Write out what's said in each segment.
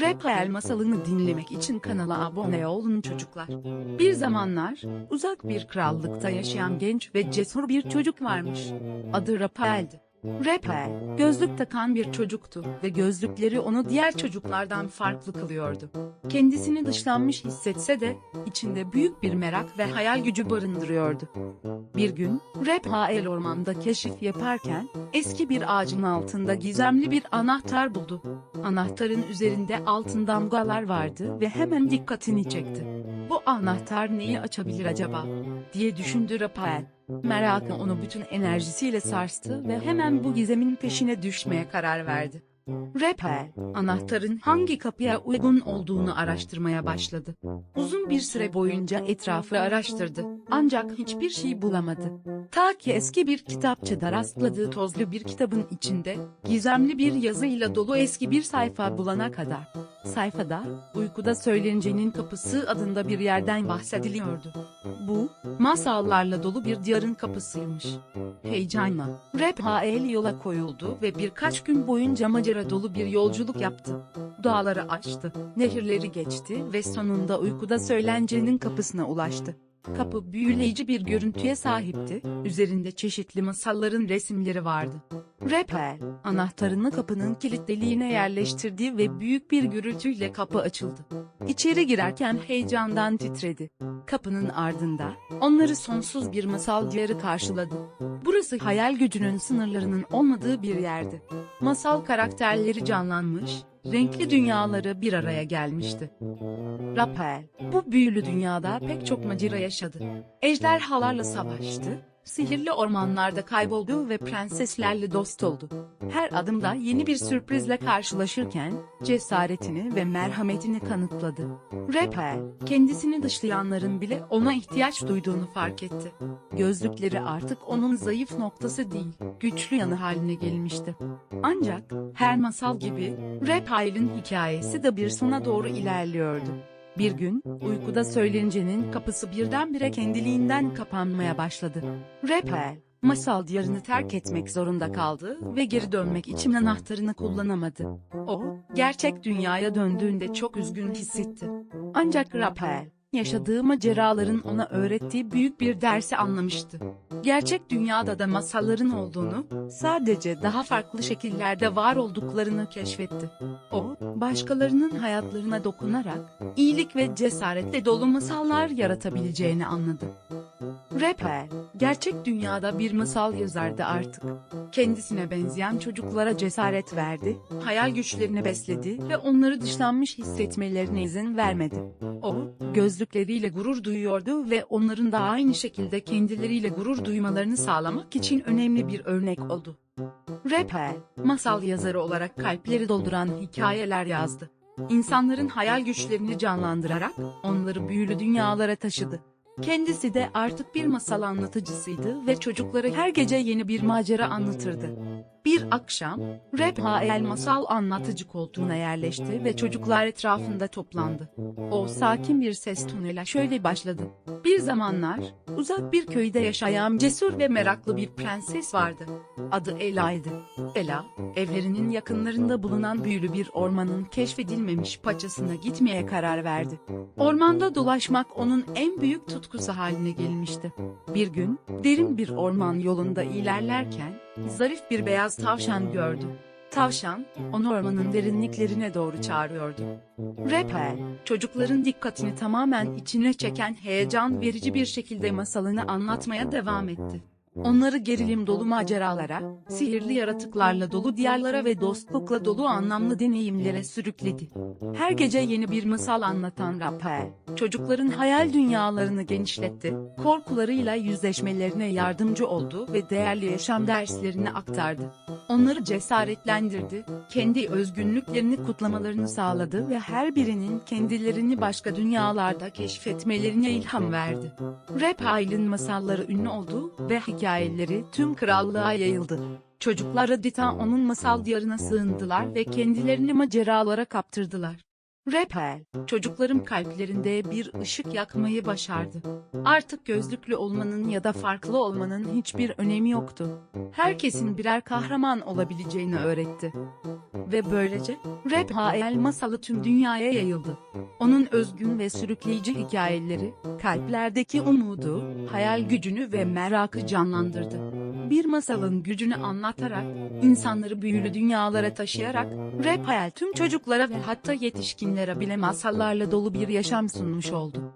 Rafael masalını dinlemek için kanala abone olun çocuklar. Bir zamanlar, uzak bir krallıkta yaşayan genç ve cesur bir çocuk varmış. Adı Rafael'di. Rafael, gözlük takan bir çocuktu ve gözlükleri onu diğer çocuklardan farklı kılıyordu. Kendisini dışlanmış hissetse de, içinde büyük bir merak ve hayal gücü barındırıyordu. Bir gün, Rafael ormanda keşif yaparken, eski bir ağacın altında gizemli bir anahtar buldu. Anahtarın üzerinde altın damgalar vardı ve hemen dikkatini çekti. Bu anahtar neyi açabilir acaba? diye düşündü Rafael. Merakı onu bütün enerjisiyle sarstı ve hemen bu gizemin peşine düşmeye karar verdi. Rafael, anahtarın hangi kapıya uygun olduğunu araştırmaya başladı. Uzun bir süre boyunca etrafı araştırdı. Ancak hiçbir şey bulamadı. Ta ki eski bir kitapçıda rastladığı tozlu bir kitabın içinde, gizemli bir yazıyla dolu eski bir sayfa bulana kadar. Sayfada, uykuda söyleneceğinin kapısı adında bir yerden bahsediliyordu. Bu, masallarla dolu bir diyarın kapısıymış. Heyecanla, Rafael yola koyuldu ve birkaç gün boyunca macera dolu bir yolculuk yaptı. Dağları aştı, nehirleri geçti ve sonunda uykuda söylencenin kapısına ulaştı. Kapı büyüleyici bir görüntüye sahipti, üzerinde çeşitli masalların resimleri vardı. Rafael, anahtarını kapının kilit deliğine yerleştirdi ve büyük bir gürültüyle kapı açıldı. İçeri girerken heyecandan titredi. Kapının ardında, onları sonsuz bir masal diyarı karşıladı. Burası hayal gücünün sınırlarının olmadığı bir yerdi. Masal karakterleri canlanmış, renkli dünyaları bir araya gelmişti. Rafael, bu büyülü dünyada pek çok macera yaşadı. Ejderhalarla savaştı, sihirli ormanlarda kayboldu ve prenseslerle dost oldu. Her adımda yeni bir sürprizle karşılaşırken, cesaretini ve merhametini kanıtladı. Rafael, kendisini dışlayanların bile ona ihtiyaç duyduğunu fark etti. Gözlükleri artık onun zayıf noktası değil, güçlü yanı haline gelmişti. Ancak, her masal gibi, Rafael'in hikayesi de bir sona doğru ilerliyordu. Bir gün, uykuda söylencenin kapısı birdenbire kendiliğinden kapanmaya başladı. Rafael, masal diyarını terk etmek zorunda kaldı ve geri dönmek için anahtarını kullanamadı. O, gerçek dünyaya döndüğünde çok üzgün hissetti. Ancak Rafael, yaşadığı maceraların ona öğrettiği büyük bir dersi anlamıştı. Gerçek dünyada da masalların olduğunu, sadece daha farklı şekillerde var olduklarını keşfetti. O, başkalarının hayatlarına dokunarak, iyilik ve cesaretle dolu masallar yaratabileceğini anladı. Rafael, gerçek dünyada bir masal yazardı artık. Kendisine benzeyen çocuklara cesaret verdi, hayal güçlerini besledi ve onları dışlanmış hissetmelerine izin vermedi. O, gözlükleriyle gurur duyuyordu ve onların da aynı şekilde kendileriyle gurur duymalarını sağlamak için önemli bir örnek oldu. Rafael, masal yazarı olarak kalpleri dolduran hikayeler yazdı. İnsanların hayal güçlerini canlandırarak onları büyülü dünyalara taşıdı. Kendisi de artık bir masal anlatıcısıydı ve çocuklara her gece yeni bir macera anlatırdı. Bir akşam, Rafael masal anlatıcı koltuğuna yerleşti ve çocuklar etrafında toplandı. O sakin bir ses tonuyla şöyle başladı. Bir zamanlar, uzak bir köyde yaşayan cesur ve meraklı bir prenses vardı. Adı Ela'ydı. Ela, evlerinin yakınlarında bulunan büyülü bir ormanın keşfedilmemiş paçasına gitmeye karar verdi. Ormanda dolaşmak onun en büyük tutkusu haline gelmişti. Bir gün, derin bir orman yolunda ilerlerken, zarif bir beyaz tavşan gördü. Tavşan, onu ormanın derinliklerine doğru çağırıyordu. Rafael, çocukların dikkatini tamamen içine çeken heyecan verici bir şekilde masalını anlatmaya devam etti. Onları gerilim dolu maceralara, sihirli yaratıklarla dolu diyarlara ve dostlukla dolu anlamlı deneyimlere sürükledi. Her gece yeni bir masal anlatan Rafael, çocukların hayal dünyalarını genişletti, korkularıyla yüzleşmelerine yardımcı oldu ve değerli yaşam derslerini aktardı. Onları cesaretlendirdi, kendi özgünlüklerini kutlamalarını sağladı ve her birinin kendilerini başka dünyalarda keşfetmelerine ilham verdi. Rafael'in masalları ünlü oldu ve hikayeleri tüm krallığa yayıldı. Çocuklar adeta onun masal diyarına sığındılar ve kendilerini maceralara kaptırdılar. Raphael, çocukların kalplerinde bir ışık yakmayı başardı. Artık gözlüklü olmanın ya da farklı olmanın hiçbir önemi yoktu. Herkesin birer kahraman olabileceğini öğretti. Ve böylece, Raphael masalı tüm dünyaya yayıldı. Onun özgün ve sürükleyici hikayeleri, kalplerdeki umudu, hayal gücünü ve merakı canlandırdı. Bir masalın gücünü anlatarak, insanları büyülü dünyalara taşıyarak, Raphael tüm çocuklara ve hatta yetişkinlere bile masallarla dolu bir yaşam sunmuş oldu.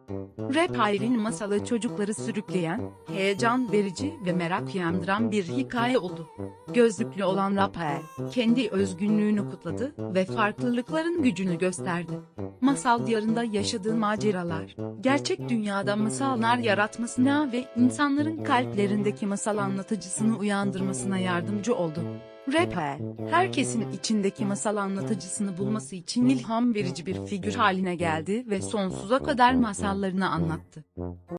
Raphael'in masalı çocukları sürükleyen, heyecan verici ve merak uyandıran bir hikaye oldu. Gözlüklü olan Raphael, kendi özgünlüğünü kutladı ve farklılıkların gücünü gösterdi. Masal diyarında yaşadığı maceralar, gerçek dünyada masallar yaratmasına ve insanların kalplerindeki masal anlatıcısını uyandırmasına yardımcı oldu. Raphael, herkesin içindeki masal anlatıcısını bulması için ilham verici bir figür haline geldi ve sonsuza kadar masallarını anlattı.